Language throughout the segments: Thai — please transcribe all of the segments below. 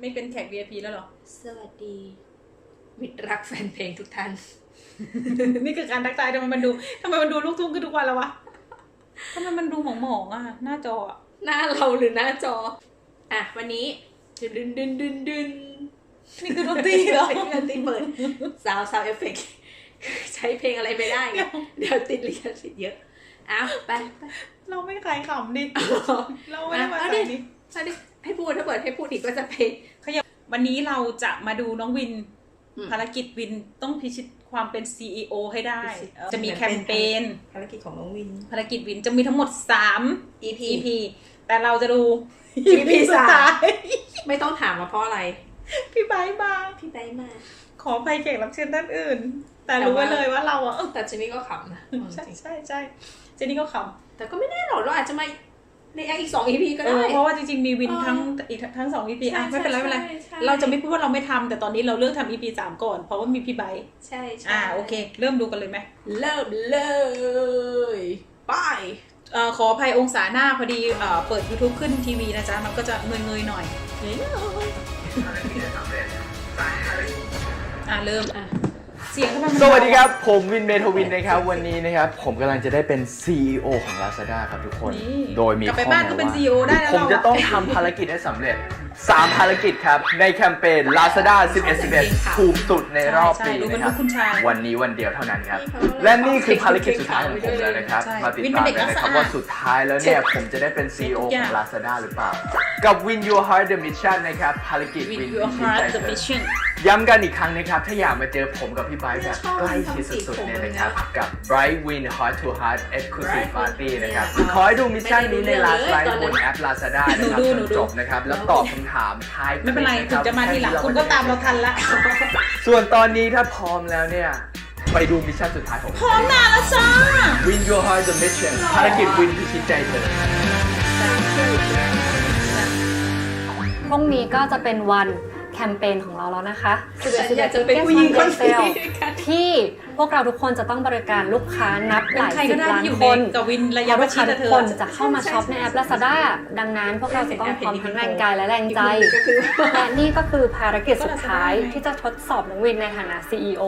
ไม่เป็นแขก VIP แล้วเหรอ สวัสดีมิตรรักแฟนเพลงทุกท่าน นี่คือการทักทายทำไมมันดูทำไมมันดูลูกทุ่งขึ้นทุกวันแล้ววะทำไมมันดูหมองๆอะ หน้าจออะหน้าเราหรือหน้าจอ อะ วันนี้ดึนดึนดึนดึนดึนนี่คือดนตรีเหรอดนตรีเปิดซาวซาวเอฟเฟกใช้เพลงอะไรไม่ได้ไงเดี๋ยวติดลิขสิทธิ์เยอะเอาไปไป เราไม่ขายขำดิ เราไม่ได้มาเอาขายดิดิเอาดิ ให้พูดถ้าเปิดให้พูดอีกก็จะไปวันนี้เราจะมาดูน้องวินอืมภารกิจวินต้องพิชิตความเป็น CEO ให้ได้พิชิตเออจะมีแคมเปญภารกิจของน้องวิน ภารกิจวินจะมีทั้งหมด 3 EP EP แต่เราจะดู EP สุดท้ายไม่ต้องถามมาเพราะอะไร พี่ไบร์ทมาพี่ไบร์ทมา ขอไปแขกรับเชิญท่านอื่น แต่รู้ไว้เลยว่าเราอะเออแต่เจนนี่ก็ขำนะเอาใช่จริงใช่ใช่เจนนี่ก็ขแต่ก็ไม่แน่หรอกเราอาจจะมา ในอีกสอง EP ก็ำเอได้ อเพราะว่าจริงๆมีวินเออทั้งอีกทั้งสอง EP อะใช่ไม่เป็นไรไม่เป็นไรใช่ใช่ เราจะไม่พูดว่าเราไม่ทำแต่ตอนนี้เราเลือกทำ EP สามก่อนเพราะว่ามีพี่ไบร์ทใช่ใช่อ่าโอเค เริ่มดูกันเลยไหมเริ่มเลยไปเอ่อขออภัยองศาหน้าพอดีเอ่อเปิด YouTube ขึ้นทีวีนะจ๊ะมันก็จะเงยๆหน่อย อะเริ่มอะ เสียงทำไมมันสวัสดีครับ ผมวินเมโทวินนะครับ วันนี้นะครับ ผมกำลังจะได้เป็น CEO ของ Lazada ครับทุกคน นี่โดยมีกลับไปข้อบ้านแม้ก็เป็นว่า CEO ได้แล้วผมเราจะต้องทำภารกิจให้สำเร็จ 3 ภารกิจครับ ในแคมเปญ Lazada 11 11ถูกสุดในรอบใช่ปีใช่ดูเป็นนะครับลูกคุณชายวันนี้วันเดียวเท่านั้นครับ และนี่คือภารกิจสุดท้ายของผมแล้วนะครับ ใช่มาติดวินเป็ตานมเด็กกันนะครับรักสะอาดว่าสุดท้ายแล้วเนี่ย ผมจะได้เป็น CEO ทุกอขย่าองง Lazada หรือเปล่า กับ Win Your Heart the Mission นะครับภารกิจ With Win your พิชิต heart ใจ the เธอ mission ย้ำกันอีกครั้งนะครับ ถ้าอยากมาเจอผมกับพี่ไบร์ทแบบใกล้ชิดสุดๆเนี่ยนะครับ กับ Bright Win Heart to Heart Exclusive Party นะครับ ขอให้ดูมิชชั่นนี้ใน Last Live บนแอป Lazada นะครับหนูจดูนจบนะครับ แล้วตอบคำถามท้ายไม่เป็นไรคถึลิงปจะมาทีหลังแค่คุณก็ตามเราทันละ ส่วนตอนนี้ถ้าพร้อมแล้วเนี่ย ไปดูมิชชั่นสุดท้ายของผมพร้อมนานแล้วจ้า Win Your Heart the Mission ภารกิจวินพิชิตใจเธอพรุ่งนี้ก็จะเป็นวัน แคมเปญของเราแล้วนะคะ ฉันอยากจะเป็นผู้หญิงคนนี้ด้วยกัน ที่พวกเราทุกคนจะต้องบริการลูกค้านับเป็หนลายใครสิก็บได้ล้านที่อยู่คในนกับวินระเพยะราะปลูระกชิค้าดทุอะกเธอคนจะเข้ามาช็อปในแอป Lazada ดังนั้นพวกเราจะต้องพร้อมทั้งแรงกายและแรงใจก็คือและนี่ก็คือภารกิจสุดท้ายที่จะทดสอบน้องวินในฐานะ CEO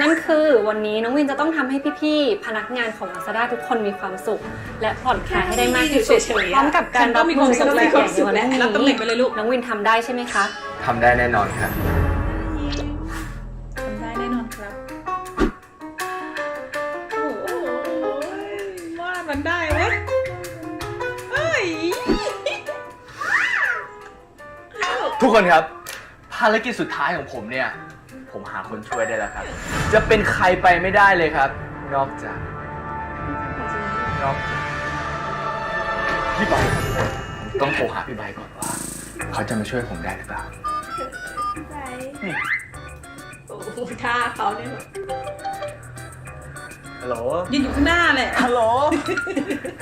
นั่นคือวันนี้น้องวินจะต้องทำให้พี่ๆ พนักงานของ Lazada ทุกคนมีความสุข และผ่อนคลายให้ได้มากที่สุดเฉยๆอะพร้อมกับการรับมือกับแรงในวันรับตำแหนี้น่งไปเลยลูกน้องวินทำได้ใช่ไหมคะทำได้แน่นอนครั มันได้เว้ยเอ้ยทุกคนครับ ภารกิจสุดท้ายของผมเนี่ย ผมหาคนช่วยได้แล้วครับ จะเป็นใครไปไม่ได้เลยครับ นอกจาก นอกจากพี่ไบค์ครับผมต้องโทรหาพี่ไบค์ก่อนว่า เขาจะมาช่วยผมได้หรือเปล่าโอ้โหท่าเขาเนี่ย ฮัลโหล ยืนอยู่ข้างหน้าแหละ ฮัลโหล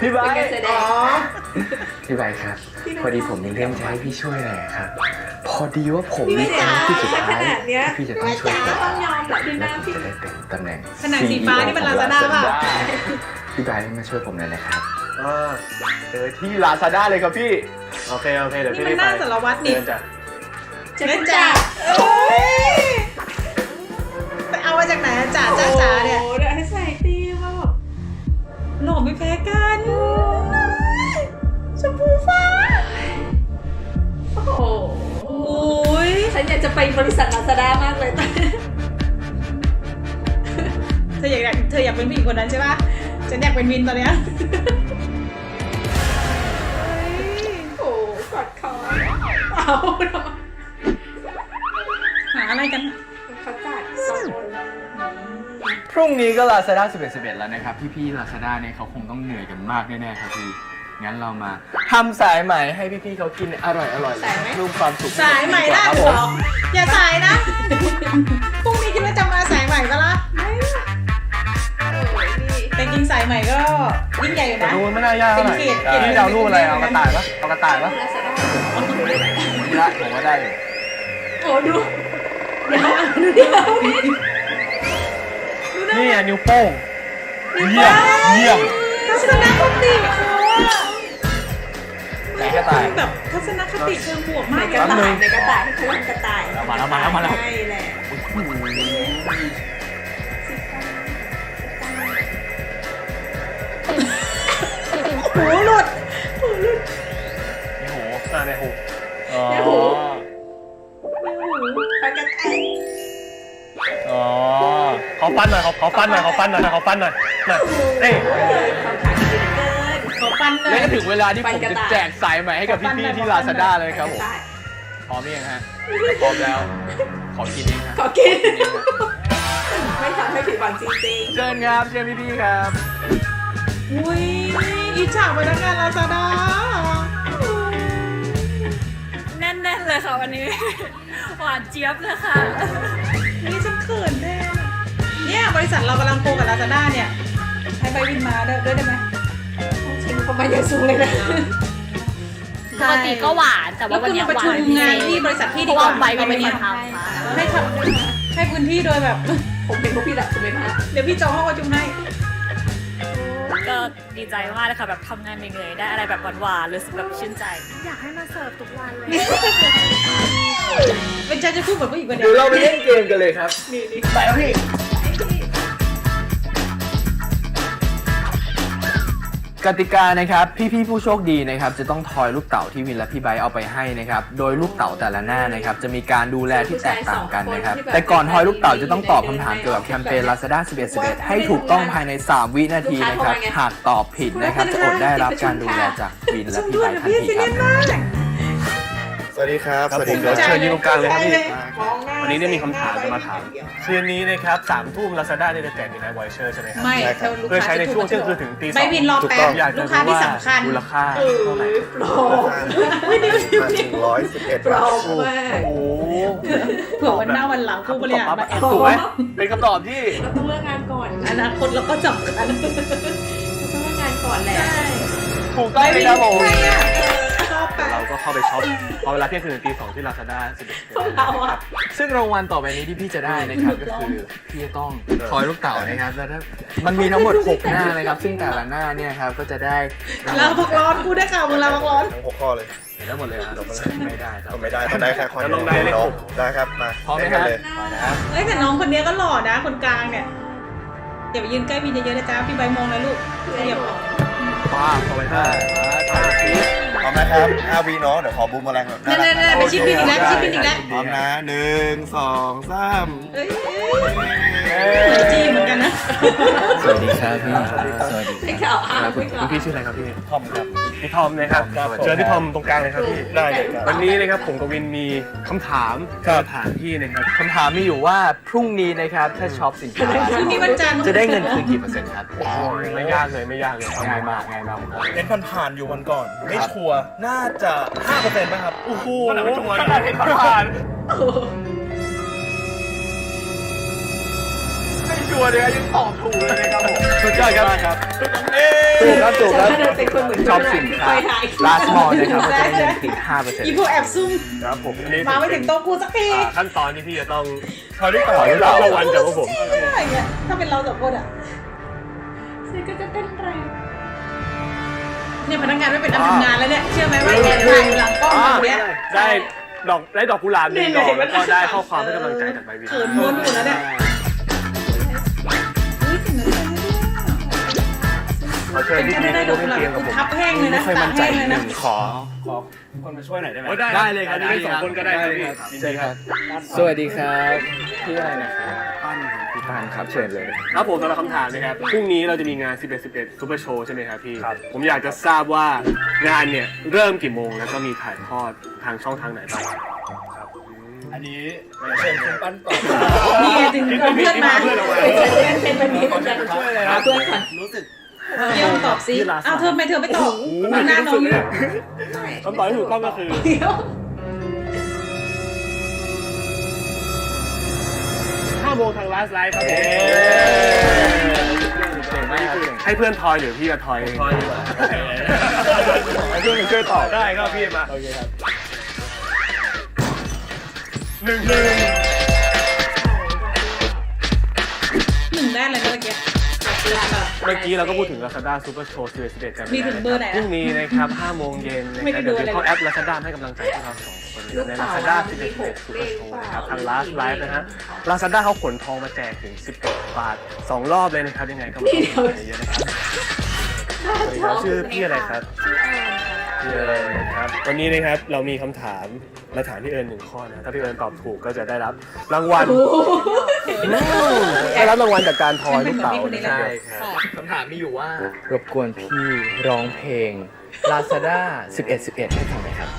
พี่ไบเป็นค์การแสดงพี่ไบค์ครับพี่ไบค์พอดีผมมีเรื่องจะให้พี่ช่วยหน่อยครับ พอดีว่าผมพี่ไบมีค์ภารกิจสุดขท้ายนาดเนี้ย พี่จะต้องช่วยผมต้องยอมแหละดูหแล้น้าวผมพี่จะได้เป็นตำแหน่ง ขนาดสีฟ้านี่มัน CEO ของ Lazada ป่ะ พี่ไบร์ทมาช่วยผมหน่อยนะครับเจอที่ลาซาด้าเลยครับพี่ โอเค โอเค เดี๋ยวนี่พี่มันหน้าสารวัตรนี่ เดินจ้ะจะเล่เป็นนจ่าจ่าเอ้ยไปเอามาจากไหนอะจ่าจ้าจ๋าเนี่ย โอ้โห ไม่แพ้กันชมพูฟ้า โอ้โหโอ้ยฉันอยากจะไปบริษัทลาซาด้ามากเลยตอนนี้เธออยากเธออยากเป็นผู้หญิงคนนั้นใช่ปะฉันอยากเป็นวินตอนเนี้ยเฮ้ยโอ้โหกอดคอเอาทำไมหาอะไรกัน เขาจัดโซนพ รุ่งนี้ก็ลาซาด้า11 11 แล้วนะครับ พี่ๆลาซาด้าเนี่ยเขาคงต้องเหนื่อยกันมากแน่ๆครับพี่ งั้นเรามาทำสายใหม่ให้พี่ๆเขากินอร่อยอร่อยรูปความสุขสายใหม่ล่าครับสุผดเหรอมอย่าสายนะพรุ่งนี้คิดว่าจะมาสายใหม่ปะล่ะโอ้ยนี่แต่จริงสายใหม่ก็ยิ่งใหญ่อยู่นะ ดูไม่น่ายากเท่าไหร่เป็นเขตเขต พี่ดาวรูปอะไรเอากระต่ายปะเอากระต่ายปะลาซาด้านี่ละผมว่าได้อยู่โอ้ดู เดี๋ยวดูเดี๋ยว นี่นี่อะนิ้วโป้ง เยี่ยม เยี่ยม ทัศนคติเขาอะไหนกระต่าย แบบโททัศนคติเชิงบวกในมากกระต่ายในกระต่ายที่เขาเรียกกระต่ายมาแล้วมาแล้วมาแล้ว ใช่แหละหู ฟันหน่อยขอขอฟันหน่อยขอฟันหน่อยขอฟันหน่อยหน่อยเอ้ยคำถามดีเหลือเกินขอฟันเลและยก็ถึงเวลาที่ฟัผนมกระจะต่ายแจกสายใหม่ให้กับพี่ๆที่ลาซาด้าเลยครับผมกะต่ายพร้อมหรือยังฮะพร้อมแล้ว ขอกินเองฮะขอกิน ไม่ทำให้ผิดหวังจริงเชิญครับเชิญพี่ๆครับ อุ้ยอิจฉาพนักงานลาซาด้าแน่นๆเลยค่ะวันนี้ หวานเจี๊ยบเลยค่ะนี่ฉันเขินแน่ เนี่ยบริษัทเรากำลังโกกับลาซาด้าเนี่ยให้ใบวินมาด้วยได้ไหมๆชิมประมาณอย่างสูงเลยนะปกติก็หวานแต่ว่าวันนี้แล้วหคุณวานประชุมงานที่บริษัทพี่เพดีราะกว่าว่าใบเป็นไปคนเนี่ยทำค่ะให้ทำให้พื้นที่โดยแบบผมเป็นพวกพี่แหละผมไม่มาเดี๋ยวพี่จองห้องประชุมให้ก็ดีใจมากเลยค่ะแบบทำงานเหนื่อยๆได้อะไรแบบหวานๆรู้สึกแบบชื่นใจ อยากให้มาเสิร์ฟทุกวันเลยเป็นฉันจะพูดแบบผู้หญิงคนเดีเดี๋ยยววเราไปเล่นเกมกันเลยครับนี่นี่ไปแล้วพี่ กติกานะครับพี่ๆผู้โชคดีนะครับจะต้องทอยลูกเต๋าที่วินและพี่ไบร์ทเอาไปให้นะครับโดยลูกเต๋าแต่ละหน้านะครับจะมีการดูแลที่แตกต่างกันนะครับ แต่ก่อนทอยลูกเต๋าจะต้องตอบคำถามเกี่ยวกับแคมเปญ Lazada 11 11 ให้ถูกต้องภายใน 3 วินาทีนะครับหากตอบผิดนะครับจะอดได้รับการดูแลจากวินและพี่ไบร์ททันทีครับ สวัสดีครับ ครับสวัสผดีมคเดี๋ยวรับเชิญยืนตรงกลางเลยครับพี่มองหน้าวันนี้เนี่ยมีคำถามจะมาถาม คืนนี้นะครับสามทุ่มลาซาด้าเนี่ยจะแจกมีไนท์วอยเชอร์ใช่ไหมครับไม่ใช่ครับลูกเพื่อค้าใช้ในจะช่วงถูเที่ยกงคืนถึงตีสองไม่วินรอถูกแป๊ต้อบงอยากจะลูกค้ารู้ที่ว่าสำคัญมูลค่าเท่าไหร่โปรไม่ดีมาถึงร้อยสิบเอ็ดโปรบาทมากโอ้โหเผื่อวันหน้าวันหลังผู้บริหารมาแอบถูกไหมเป็นคำตอบที่ เราต้องเลิกงานก่อนอนาคตเราก็สำคัญเราต้องเลิกงานก่อนแหละถูกต้องเลยครับผมใครอะชอบไป เราก็เข้าไปช็อปพอเวลาเที่ยงคืนถึงตีสองที่ลาซาด้าสิบเอ็ดพวกเราอะซึ่งรางวัลต่อไปนี้ที่พี่จะได้นะครับก็คือพี่จะต้องทอยลูกเต๋านะครับแล้วถ้ามันมีทั้งหมด6หน้านะครับ ซึ่งแต่ละหน้าเนี่ยครับก็จะได้รางลาวัลพักร้อนกูได้ข่าวมึงลาพักร้อนทั้งหกข้อเลยเห็นได้หมดเลยครับไม่ได้ครับทำไม่ได้ทำได้แค่ข้อแล้วเดีลยวงได้เลขน้อหงกได้ครับมาพร้อมไหมเล่นคกัรับนเลยเอ้ยแต่น้องคนนี้ก็หล่อนะคนกลางเนี่ยอย่าไปยืนใกล้พี่เยอะๆนะจ๊ะพี่ใบมองนะลูกขยับออก ป้าเข้าไปได้ป้าชีสพร้อมนะครับห้าวีเนาะเดี๋ยวขอบูมแมลงแบบนั่นๆๆไปชิปพี่อีกแล้วชิปพี่อีกแล้ว พร้อมนะหนึ่งสองสามเอ้ยเหมือนจีเหมือนกันนะสวัสดีครับพี่ สวัสดีให้ข่าวอ้าวคุณไม่ข่าวคุณพี่ชื่ออะไรครับพี่ ทอมครับ พี่ทอมนะครับ ครับผมเจอพี่ทอมตรงกลางเลยครับพี่ ได้เลยครับ วันนี้นะครับผมกับวินมีคำถามครับจะถามพี่นะครับ คำถามมีอยู่ว่าพรุ่งนี้นะครับถ้าช็อปสินค้าพรุ่งนี้วันจันทร์จะได้เงินคืนกี่เปอร์เซ็นต์ครับ ไม่ยากเลยไม่ยากเลยง่ายมากง่ายมากผมเล่นผ่านๆอยู่วันก่อน ไม่ชัวร์น่าจะห้าเปอร์เซ็นต์ป่ะครับโอ้โหขนาดไม่ชัวร์ขนาดไม่ผ่านไม่ชัวร์เลยครับยังตอบถูกเลยนะครับผมสุดยอดครับครับถูกครับถูกครับฉันน่ะเป็นคนเหมือนช็อปสินค้าไปถ่ายลาสมอลนะครับก็จะได้เงินคืน5เปอร์เซ็นต์อีพวกแอบซุ่มครับผมอันนี้มาไม่ถึงโต๊ะกูสักทีอ่าขั้นตอนที่พี่จะต้องทอยลูกเต๋าขอรับรางวัลจากพวกผมอะไรเงี้ยถ้าเป็นเราสองคนอะฉันก็จะเต้นแรง เนี่ยพนักงานไม่เป็นอันทำงานแล้วเนี่ยเชื่อไหมว่าแอบถ่ายอยู่หลังกล้องแบบเนี้ยได้ดอกได้ดอกกุหลาบหนึ่งดอกแล้วก็ได้ข้อความให้กำลังใจจากใบวินเขินม้วนอยู่แล้วเนี่ยเฮ้ยถึงนั้นเลยขอเชิญเป็นพี่ฉันพีได้ไปดร่อวกมกุหลาบเกมกับกูผมทับแห้งเลยนะไม่ค่อยมั่นใจตาแห้งนิเลดยนึนะงขอขอคนมาช่วยหน่อยได้ไหมได้เลยครับได้สองคนก็ได้ครับพี่ใช่ครับ สวัสดีครับพี่อะไรนะครับ ป้านพี่ป้านครับเชิญเลย ครับผมสำหรับคำถามนะครับพรุ่งนี้เราจะมีงาน 11 11 Super Show ใช่ไหมครับพี่ผมอยากจะทราบว่างานเนี่ยเริ่มกี่โมงแล้วก็มีถ่ายทอดทางช่องทางไหนบ้างครับอันนี้เชิญคุณปั้นต่อนี่ไงถึงเอาเพื่อนมาเพื่อนเอาไว้เป็นฉันเป็นแบบนี้เหมือนกันช่วยเลยหาครับเพื่อนก่อนรู้สึกเยี่ยมตอบสิอ้าวเธอทำไมเธอไม่ตอบดูหน้าน้องอยู่คำตอบที่ถูกต้องก็คือ เดี๋ยว 5โมงทาง Last Live ครับผมเก่งมากครับเก่งให้เพื่อนทอยหรือพี่จะทอยเองทอยดีกว่าให้เพื่อนช่วยตอบได้ครับพี่มาโอเคครับหนึ่งหนึ่งหนึ่งได้อะไรนะเมื่อกี้ขอบ เมื่อกี้เราก็พูดถึง Lazada Super Show 11 11กันไปมีถึงเบอร์ไหนพอะรุ่งนี้นะครับ5โมงเย็นนะไม่คได้รับดูเดี๋ยวอะไรเข้าแอป Lazada ให้กำลังใจพวกเราสองคนนะครับใน Lazada 11 11 Super Show นะครับทาง Last Live นะฮะ Lazada เขาขนทองมาแจกถึง 11 บาท 2 รอบเลยนะครับ ยังไงก็มาร่วมกันเยอะๆนะครับสวัสดีครับชื่อพี่อะไรครับพี่เอิญค รับวันนี้นะครับเรามีคำถามมาถามพี่เอิญหนึ่งข้อนะถ้าพี่เอิญตอบถูกก็จะได้รับรางวัลได้รับรางวัลจากการทอยลูกเต๋านะครับใช่ครับคำถามมีอยู่ว่ารบกวนพี่ร้องเพลง Lazada 11 11ให้ฟังหน่อยครับ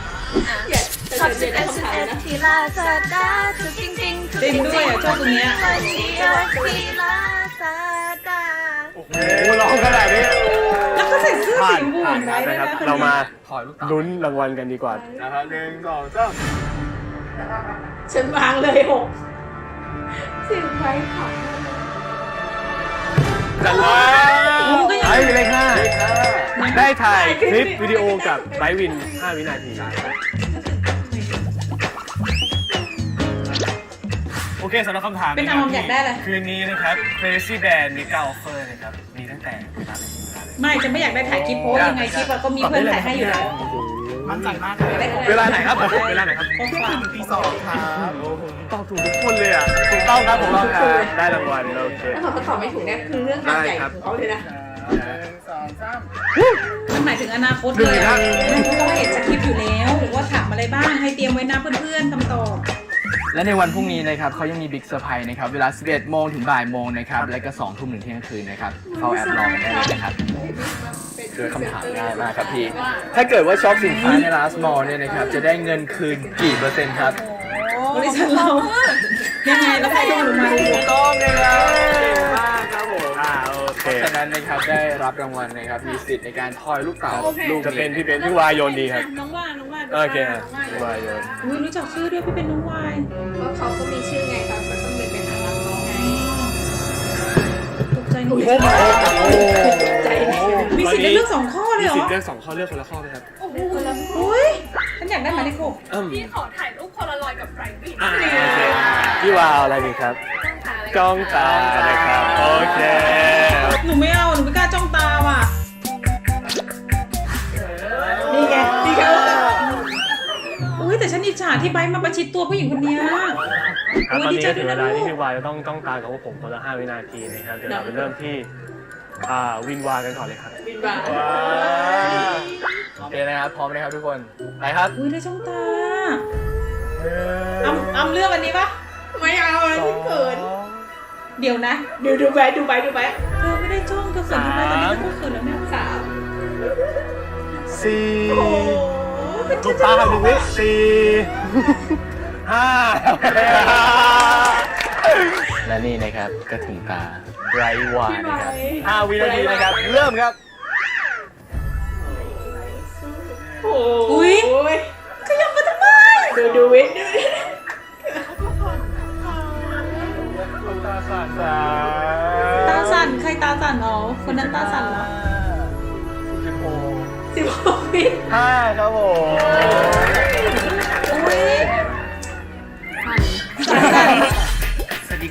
ชอบสิบเอ็ดสิบเอ็ดทีลาซาด้าทุกจริงจริงเต้นด้วยอะชอบตรงเนี้ยทีลาซาด้าโอ้โหร้องขนาดนี้แล้วก็ ใส่เสื้อผ่าสีนม่วผ่างนไว้ด้วยนะครับนะเรามาถอยลูกเต๋าลุ้นรางวัลกันดีกว่า นะครับหนึ่งสองสามฉันวางเลยหกสิบใบค่ะ จัดเลยไอ้เลขห้าได้ถ่ายคลิปวิดีโอกับไบร์ทวิน 5 วินาที โอเคสำหรับคำถามเป็นอารมณ์อยากได้อะไร คืนนี้นะครับ Crazy Band มีเก้าออฟเฟอร์นะครับ มีตั้งแต่เวลาไหนถึงเวลา ไหนไม่ฉันไม่อยากได้ถ่ายคลิปเพราะว่ายังไงคลิปอะก็มีเพื่อนถ่ายให้อยู่แล้วมั่นใจมากเลยเวลาไหนครับผมเวลาไหนครับข้อความตีสองครับตอบถูกทุกคนเลยอะถูกต้องครับผมต้องการได้รางวัลโอเคถ้าเขาตอบไม่ถูกเนี่ยคือเรื่องงานใหญ่ของเขาเลยนะหนึ่งสองสามมันหมายถึงอนาคตเลยอะไม่เพราะว่าเห็นสคริปต์อยู่แล้วว่าถามอะไรบ้างให้เตรียมไว้นะเพื่อนๆคำตอบ และในวันพรุ่งนี้นะครับเขายังมีบิ๊กเซอร์ไพรส์นะครับ เวลา 11 โมงถึงบ่ายโมงนะครับ และก็ 2 ทุ่มถึงเที่ยงคืนนะครับ เข้าแอปรอกันได้เลยนะครับคือคำถามง่ายมากครับพี่ ถ้าเกิดว่าช็อปสินค้าใน Last Mall เนี่ยนะครับ จะได้เงินคืนกี่เปอร์เซ็นต์ครับบริษัทเรายังไงแล้วใครโดนหรือมาดูต้องเลยครับเก่งมากครับผม อ่าโอเคฉะนั้นนะครับได้รับรางวัลนะครับมีสิทธิ์ในการทอยลูกเต๋าลูกจะเป็นพี่เป็นพี่วายโยนดีครับ น้องว่าน้องว่าโอเคอะพี่วายโยน อุ้ยรู้จักชื่อด้วยพี่เป็นน้องวายเพราะเขาก็มีชื่อไงครับก็ต้องเป็นไปหาเราเขาไงตกใจหนูโอ้โหใจไหมมีสิทธิ์ได้เลือกสองข้อเลมียเหรสิทอธิ์เลือกสองข้อเลือกคนละข้อไหมครับอุ้ยฉันอยากได้หมายเลขหกอืมพี่ขอถ่ายรูปโพลารอยด์กับไบรท์วินอ่าโอเคพี่วาวอะไรดีครับ จ้องตานะครับ โอเค หนูไม่เอา หนูไม่กล้าจ้องตาว่ะ นี่ไง นี่ไงอุ้ยแต่ฉันอิจฉาที่ไบร์ทมาประชิดตัวผู้หญิงคนเนี้ยครับโอ้ยตอนดีนี้ใจก็ด้ถึวยงเวนะลาลูที่ก พี่วายจะต้องต้องตามกับพวกผมคนละ5วินาทีนะครับ เดี๋ยวเราไปเริ่มที่อ่าวินวากันก่อนเลยครับบินบาโอเคนะครับ พร้อมนะครับทุกคน ไปครับอุ้ยได้จ้องตา อ้ำอ้ำเลือกอันนี้ปะไม่เอาเลยที่เขิน เดี๋ยวนะดูดูไปดูไปดูไปเธอไม่ได้จ้องเธอเขินทำไมตอนนี้เธอก็เขินแล้วเนี่ยสามสี่โอ้โหถูกตาครับหนึ่งวิสี่ห้าและนี่นะครับก็ถึงตาไรวายนะครับห้าวินาทีนะครับ เริ่มครับ โอ้โหอุ้ยขยับมาทำไมดูดูวิทย์ดู สั่นสาตาสั่นใครตาสั่นอ๋อคนนั้นตาสั่นเหรอสิบหกสิบหกวิทย์ห้าครับผมอุ้ยสวั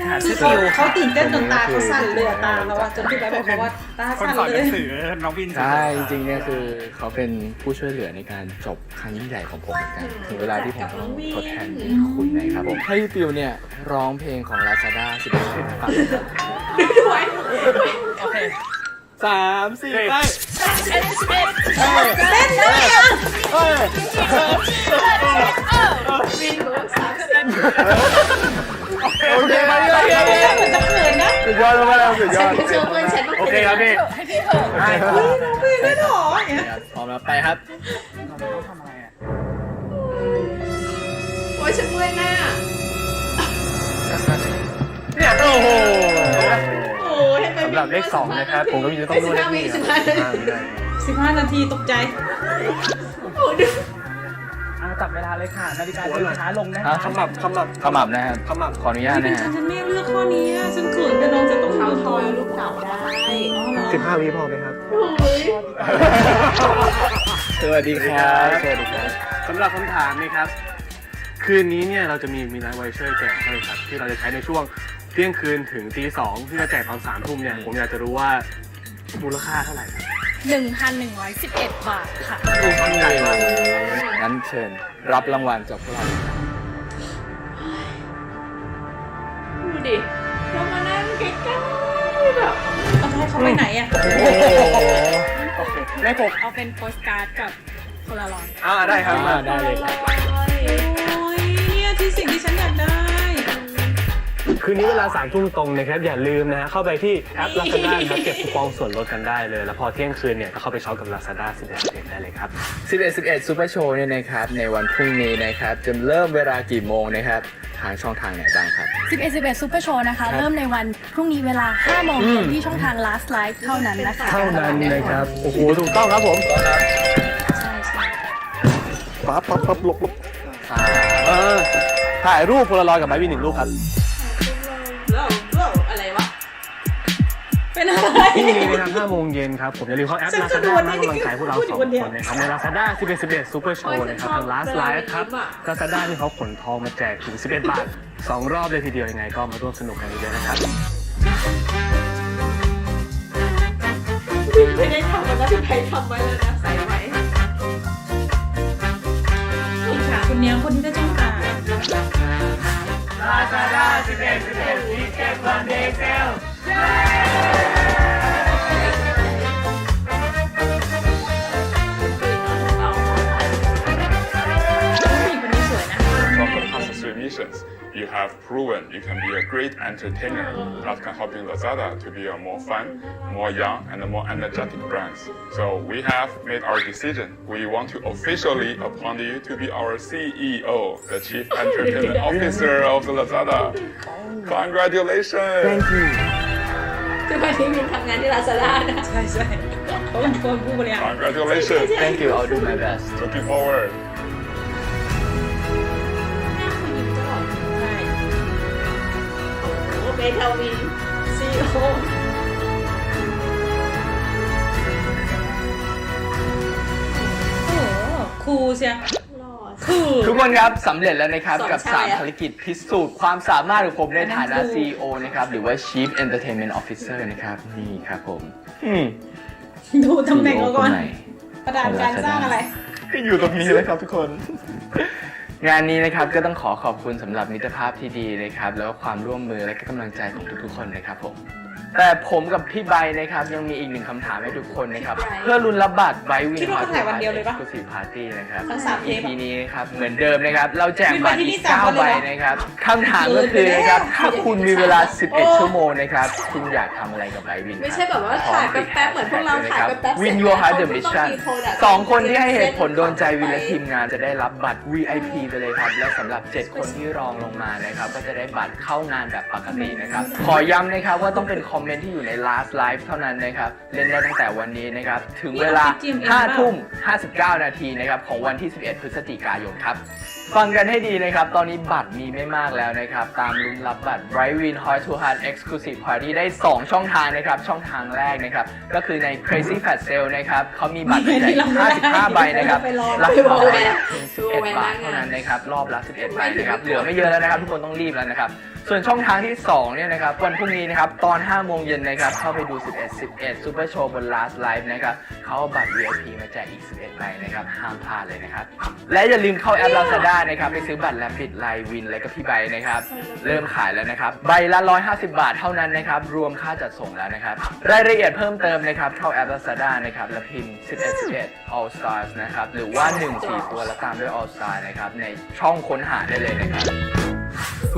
สดีค่ะคือเขาเขาตื่นเต้นจนตาเขาสั่นเลยอะตาเขาอะจนพี่ไบร์ทบอกเขาว่าตาคนสั่นสอนเลหนัย งสือน้องวินใช่จริงๆเนี่ยคือเขาเป็นผู้ช่วยเหลือในการจบครั้งยิ่งใหญ่ของผมเหมือนกันถึงเวลาที่ผมต้องทดแทนคุณนะครับผมให้พี่ปิวเนี่ยร้องเพลงของ Lazada 11เพลงให้ฟังนะครับดูดูไว้สามสี่ไปเต้นด้วยอะวินบอกสามสิบ โอเคครับพี่โอเคเต้นเหมือนจะเขินนะสุดยอดมากๆสุดยฉัอนดก็เชื่อเพื่อนฉันว่าโอเคครับพี่ให้พี่เถอะได้ครับอุ้ยน้องพี่ได้หรออย่างเงี้ยพร้อมแล้วไปครับทำอะไรอะโอ้ยฉันเมื่อยหน้าเนี่ยโอ้โหโอ้ยทำไมสำหรับเลขสองนะครับผมก็มีจะต้องดให้พี่ครับห้านาทีสิบห้านาทีตกใจโอ้ดู จับเวลาเลยค่ะ นาฬิกาเดินช้าลงนะครัคะบขมับขมับขมับนะครับขมับขออนุญาตเป็นะนฉัฮะนฉันไม่เลือกข้อนี้อะฉันเขินแต่น้องจะต้องเขาเลือกทข้ออยลูกเต๋าได้สิบห้าวิพอไหมครับโอ้ยสวัสดีครับสวัสดีครับสำหรับคำถามนี่ครับ คืนนี้เนี่ยเราจะมีมีไลฟ์ไวเชอร์แจกใช่ไหมครับที่เราจะใช้ในช่วงเที่ยงคืนถึงตีสองที่จะแจกตอนสามทุ่มเนี่ยผมอยากจะรู้ว่า มูลค่าเท่าไหร่ครับ1,111 บาทค่ะงั้นเชิญรับรางวัลจากพวกเราเลยครับดูดิเรามานั่งใกล้ๆแบบเอาให้เขาไปไหนอะ โอเคได้ผมเอาเป็นโปสการ์ดกับโพลารอยด์อ่าได้ครับ อ่าได้เลยครับโอ้ยเคืนนี้เวลาสามทุ่มตรงนะครับอย่าลืมนะฮะเข้าไปที่แอป Lazada นะครับเก็บคูปองส่วนลดกันได้เลย แล้วพอเที่ยงคืนเนี่ยก็เข้าไปช็อปกับ Lazada 11ได้เลยครับ 11 11 Super Show เนี่ยนะครับในวันพรุ่งนี้นะครับจะเริ่มเวลากี่โมงนะครับทางช่องทางไหนบ้างครับ 11 11 Super Show นะคะ เริ่มในวันพรุ่งนี้เวลา 5 โมงเย็นที่ช่องทาง Last Live เท่านั้นนะคะเท่านั้นนะครับโอ้โหถูกต้องครับผมใช่ใช่ปั๊บปั๊บปั๊บหลบหลบเออถ่ายรูปโพลารอยด์กับไบร์ทวินหนึ่งรูปครับ เป็นอะไร พรุ่งนี้นะครับ5โมงเย็นครับ ผมอย่าลืมเข้าแอป ฉันจะ Lazada ดูวันนี้นะกำลังใจพวกเราพูดสอยู่องคนเดียวคนนะครับใน Lazada 11 11 Super Show นะครับทาง Last Live ครับ Lazada นี่เขาขนทองมาแจกถึง 11 บาท 2 รอบเลยทีเดียวยังไงก็มาร่วมสนุกกันเยอะๆนะครับ ไม่ได้ทำมันนะพี่ไทยทำไว้เลยนะใส่ไว้อิจฉาคนเนี้ยคนที่ได้ช่องทางผู้หญิงคนนี้ You have proven you can be a great entertainer that can help Lazada to be a more fun, more young, and more energetic brand. So we have made our decision. We want to officially appoint you to be our CEO, the Chief Entertainment Officer of Lazada. Congratulations! Thank you. คือวันนี้มินทำงานที่ลาซาด้านะใช่ใช่เขาเป็นคนผู้บริหาร Congratulations. Thank you I'll do my best Looking forward. ใช่โอเบทาวินซีโอโอ้โหคูลเชียหล่อคูล ทุกคนครับสำเร็จแล้วนะครับสองกับชายอะ3ภารกิจพิสูจน์ความสามารถของผมในฐานะอันนั้นคือ CEO นะครับหรือว่า Chief Entertainment Officer นะครับนี่ครับผมอืม ดูตำแหน่ง CEO เราก่อนคไห ประดานการสร้างอะไร ก็อยู่ตรงนี้เลยครับทุกคน งานนี้นะครับก็ต้องขอขอบคุณสำหรับมิตรภาพที่ดีนะครับ แล้วก็ความร่วมมือและก็กำลังใจของทุกๆคนนะครับผม แต่ผมกับพี่ใบนะครับยังมีอีกหนึ่งคำถามให้ทุกคนนะครับ เพื่อลุ้นรับบัตรไบวินคิดว่าเขาถ่ายวันเดียวเลยปะกุศิพาร์ตี้นะครับ ทั้งสามเทป EP นี้นะครับเหมือนเดิมนะครับ เราแจกบัตรมีไปที่อีนี่กสามวัน9ใบเลยเหรอนะครับคำถามก็คือนะครับถ้าคุณมีเวลาโอ้11 ชั่วโมงนะครับ คุณอยากทำอะไรกับไบวินไม่ใช่แบบว่าถ่ายแป๊บๆเหมือนพวกเราถ่ายแป๊บๆวินเสร็จยูฮาร์ดแล้เดวอะมิชต้องชั่นมี product สองคนที่ให้เหตุผลโดนใจวินและไปทีมงานจะได้รับบัตร VIP ไปเลยครับ และสำหรับ 7 คนที่รองลงมานะครับ ก็จะได้บัตรเข้างานแบบปกตินะครับ ขอย้ำนะครับว่าต้องเป็นคอมเมนต์ที่อยู่ใน last live เท่านั้นนะครับ เล่นได้ตั้งแต่วันนี้นะครับ ถึงเวลา 5 ทุ่ม 59 นาทีนะครับ ของวันที่ 11 พฤศจิกายนครับ ฟังกันให้ดีนะครับ ตอนนี้บัตรมีไม่มากแล้วนะครับ ตามลุ้นรับบัตร Bright Win Heart to Heart Exclusive Party ได้ 2 ช่องทางนะครับ ช่องทางแรกนะครับ ก็คือใน Crazy Fat Sale นะครับเขามีบัตรแจก55 ใบนะครับราคาเพียง11บาทเท่านั้นนะครับ รอบละ11ใบนะครับ เหลือไม่เยอะแล้วนะครับ ทุกคนต้องรีบแล้วนะครับ ส่วนช่องทางที่ 2 เนี่ยนะครับ วันพรุ่งนี้นะครับ ตอน 5 โมงเย็นนะครับ เข้าไปดู 11 11 Super Show บน Last Live นะครับ เขาเอาบัตร VIP มาแจกอีก 11ใบนะครับ ห้ามพลาดเลยนะครับ และอย่าลืมเข้าแอป Lazada นะครับ ไปซื้อบัตรแลปิดไลวิน และก็พี่ใบนะครับ เริ่มขายแล้วนะครับ ใบละ 150 บาทเท่านั้นนะครับ รวมค่าจัดส่งแล้วนะครับ รายละเอียดเพิ่มเติมนะครับ เข้าแอป Lazada นะครับ แล้วพิมพ์ 11 11 All Stars นะครับ หรือว่า 1 4 ตัวแล้วตามด้วย All Star นะครับ ในช่องค้นหาได้เลยนะครับ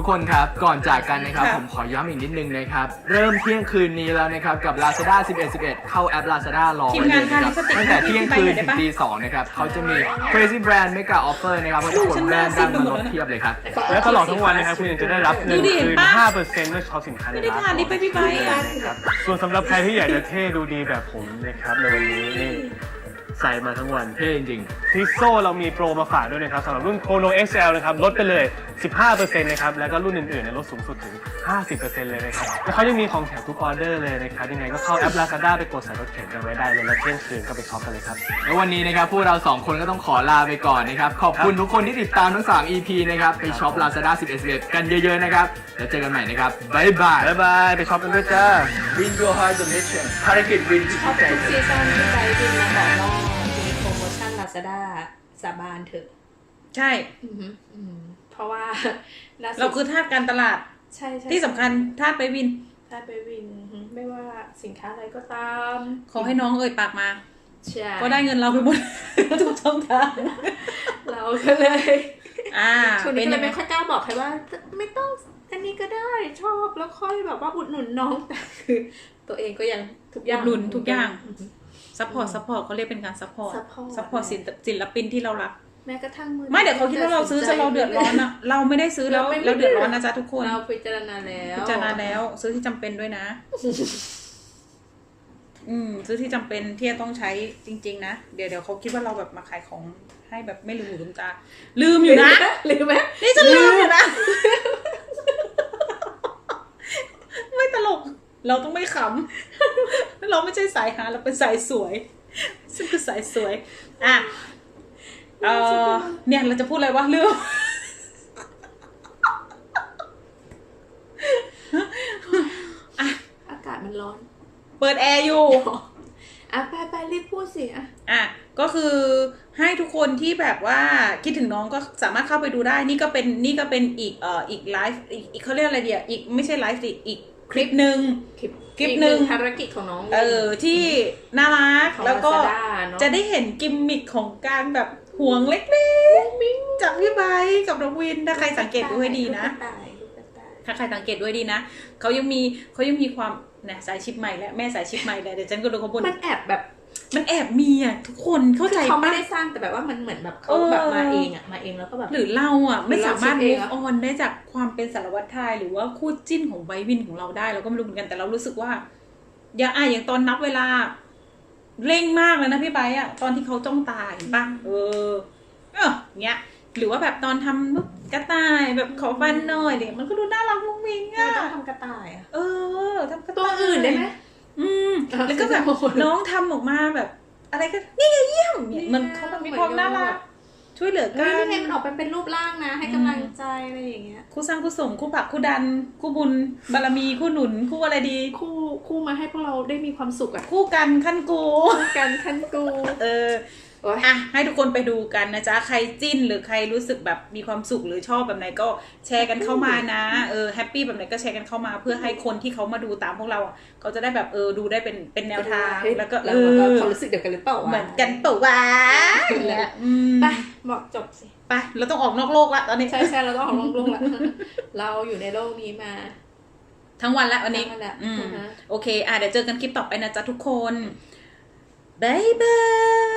ทุกคนครับก่อนจากกันนะครับครับผมขอย้ำอีกนิดนึงนะครับ เริ่มเที่ยงคืนนี้แล้วนะครับกับ Lazada 11 11 เข้าแอป Lazada รอทีมไว้เลงานยนะครับทาลิปสติกตั้งแต่เที่ยงคืนให้ถึพี่งใบหน่อยได้ปะตีสองนะครับเขาจะมี Crazy Brand Mega Offer นะครับให้ทุกคนแบรนด์ดังมาลดเทียบเลยครับ และตลอดทั้งวันนะครับคุณยังจะได้รับเงินดูดิเห็คืนนปะ5%เมื่อช็อปสินค้าในไม่ได้ร้านทานลิปไปพี่ใบอะนะครับส่วนสำหรับใครที่อยากจะเท่ดูดีแบบผมนะครับในวันนี้นี่ ใส่มาทั้งวันเท่จริงทิโซ่เรามีโปรมาฝากด้วยนะครับสำหรับรุ่น Chrono XL นะครับลดไปเลย 15%นะครับแล้วก็รุ่นอื่นๆเนี่ยลดสูงสุดถึง 50%เลยนะครับแล้วเขายังมีของแถมทุกออเดอร์เลยนะครับยังไงก็เข้าแอป Lazada ไปกดใส่รถเข็นกันไว้ได้เลยแล้วเที่ยงคืนก็ไปช็อปกันเลยครับ แล้ววันนี้นะครับพวกเราสองคนก็ต้องขอลาไปก่อนนะครับ ขอบคุณทุกคนที่ติดตามทั้ง 3 EP นะครับ ไปช็อป Lazada 11 11กันเยอะๆนะครับ แล้วเจอกันใหม่นะครับ บ๊ายบาย บ๊ายบายไปช็อปกันด้วยจ้า Win Your Heart the Mission ภารกิจวินชอบทุกซีซั่นที่ไปบินมาบอกว่ามีโปร โมชั่น Lazada สาบานเถอะ ใช่อือหืออืมเพราะว่าล่สุดเราคือทาสการตลาด ใช่ใช่ที่สำคัญทาสไปวินถ้าไปวินอือหือไม่ว่าสินค้าอะไรก็ตาม ขอให้น้องเอ่ยปากมาใช่ก็ได้เงินเราไปหมดทุกช่องทางเราก็เลยอ่าช่วงเป็นี้นก็เลยัยงไงไม่ค่อยกล้าบอกใครว่า ไม่ต้องอันนี้ก็ได้ชอบแล้วค่อยแบบว่าอุดหนุนน้องแต่คือ ตัวเองก็ยังทุกอย่างอุดหนุนทุกอย่างหื ซัพพอร์ตซัพพอร์ตเขาเรียกเป็นการซัพพอร์ต support ซัพพอร์ตศิลปินที่เรารัก แม้กระทั่งมือไม่เดี๋ยวเขาคิดว่าเราซื้อจนเราเดือดร้อนอะเราไม่ได้ซื้อแล้วเราไม่เราเดือดร้อนนะจ๊ะทุกคนเราพิจารณาแล้วพิจารณาแล้วซื้อที่จำเป็นด้วยนะ อืม ซื้อที่จำเป็นที่จะต้องใช้จริง ๆ นะ เดี๋ยวเดี๋ยวเขาคิดว่าเราแบบมาขายของให้แบบไม่ลืมหูลืมตา ลืมอยู่นะ หรือไหมนี่จะลืมอยู่นะ ไม่ตลก เราต้องไม่ขำ เราไม่ใช่สายหาเราเป็นสายสวย ซึ่งคือสายสวย อะเออเนี่ยเราจะพูดอะไรวะลืมอากาศมันร้อน เปิดแอร์อยู่อะไปไปรีบพูดสิอะอะก็คือให้ทุกคนที่แบบว่าคิดถึงน้องก็สามารถเข้าไปดูได้ นี่ก็เป็นนี่ก็เป็นอีกเอ่ออีกไลฟ์อีกอีกเขาเรียกอะไรเดียอีกไม่ใช่ไลฟ์สิอีก คลิปหนึ่งคลิปคลิปหนึ่งอีกภารกิจของน้อง เออที่น่ารักของแล้วก็ Lazada เนอะจะได้เห็นกิมมิคของการแบบห่วงเล็กๆจากพี่ไบร์ทกับน้องวินถ้าใครสังเกตดูให้ดีนะลูกกรต่ายลูกกระต่ายถ้าใครสังเกตด้วยดีนะเขายังมีเขายังมีความเนี่ยสายชิปใหม่แล้วแม่สายชิปใหม่แล้วเดี๋ยวฉันก็ดูเขาบนมันแอบแบบ มันแอบมีอะทุกคนเข้าใจเขาไม่ปะได้สร้างแต่แบบว่ามันเหมือนแบบเขาเออแบบมาเองอะมาเองแล้วก็แบบหรือเราอะ ไม่สามารถหรือ move เราคิดเองอะ on ได้จากความเป็นสารวัตรไทยหรือว่าคู่จิ้นของไบร์ทวินของเราได้เราก็ไม่รู้เหมือนกันแต่เรารู้สึกว่า อย่างอะอย่างตอนนับเวลา เร่งมากเลยนะพี่ไบร์ทอะตอนที่เขาจ้องตาเห็นปะเออเออเงี้ยหรือว่าแบบตอนทำลูกกระต่ายแบบขอฟันหน่อยเด็กมันก็ดูน่ารักมุ้งมิ้งไม่อะต้องทำกระต่ายอะเออทำกระตัวต่ายอื่นได้ไหม อืมอะแล้วก็แบบโอ้โหน้องทำออกมาแบบ อะไรก็นี่ไงเยี่ยมเนี่ยมันเขาแบบมีความน่ารักช่วยเหลือเฮ้กัยนนี่ไงมันออกไปเป็นรูปร่างนะ ให้กำลังใจอะไรอย่างเงี้ยคู่สร้างคู่สมคู่ผลักคู่ดัน คู่บุญบารมีคู่หนุนคู่อะไรดี คู่คู่มาให้พวกเราได้มีความสุขอะคู่กันขั้นกูคู่กันขั้นกู เออโอ๊ยอะให้ทุกคนไปดูกันนะจ๊ะ ใครจิ้นหรือใครรู้สึกแบบมีความสุขหรือชอบแบบไหนก็แชร์กันเข้ามานะเออแฮปปี้แบบไหนก็แชร์กันเข้ามา เพื่อให้คนที่เขามาดูตามพวกเราอะเขาจะได้แบบเออดูได้เป็นเป็นแนวทางเฮ้ยแล้วก็เอเราอความรู้สึกเดียวกันหรือเปล่าวะเหมือนกันปะวะอย่างเงี้ยอืมไปบอกจบสิไปเราต้องออกนอกโลกละตอนนี้ใช่ใช่เราต้องออกโลกละเราอยู่ในโลกนี้มาทั้งวันละวันนี้ทั้งวันละอืมอือฮะโอเค อะเดี๋ยวเจอกันคลิปต่อไปนะจ๊ะทุกคนบ๊ายบาย